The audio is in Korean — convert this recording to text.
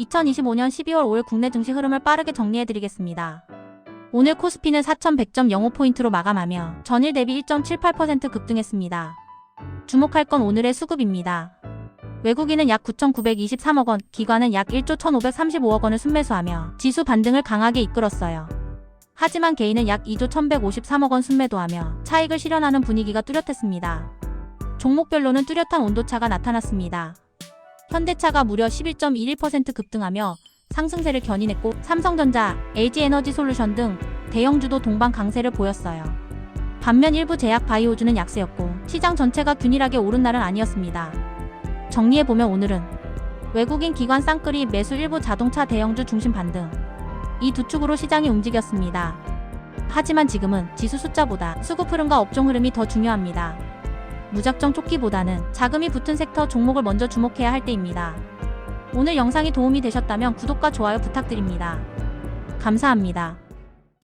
2025년 12월 5일 국내 증시 흐름을 빠르게 정리해드리겠습니다. 오늘 코스피는 4,100.05포인트로 마감하며 전일 대비 1.78% 급등했습니다. 주목할 건 오늘의 수급입니다. 외국인은 약 9,923억 원, 기관은 약 1조 1,535억 원을 순매수하며 지수 반등을 강하게 이끌었어요. 하지만 개인은 약 2조 1,153억 원 순매도하며 차익을 실현하는 분위기가 뚜렷했습니다. 종목별로는 뚜렷한 온도차가 나타났습니다. 현대차가 무려 11.11% 급등하며 상승세를 견인했고 삼성전자, LG에너지솔루션 등 대형주도 동반 강세를 보였어요. 반면 일부 제약 바이오주는 약세였고 시장 전체가 균일하게 오른 날은 아니었습니다. 정리해보면 오늘은 외국인 기관 쌍끌이 매수 일부 자동차 대형주 중심 반등 이 두 축으로 시장이 움직였습니다. 하지만 지금은 지수 숫자보다 수급 흐름과 업종 흐름이 더 중요합니다. 무작정 쫓기보다는 자금이 붙은 섹터 종목을 먼저 주목해야 할 때입니다. 오늘 영상이 도움이 되셨다면 구독과 좋아요 부탁드립니다. 감사합니다.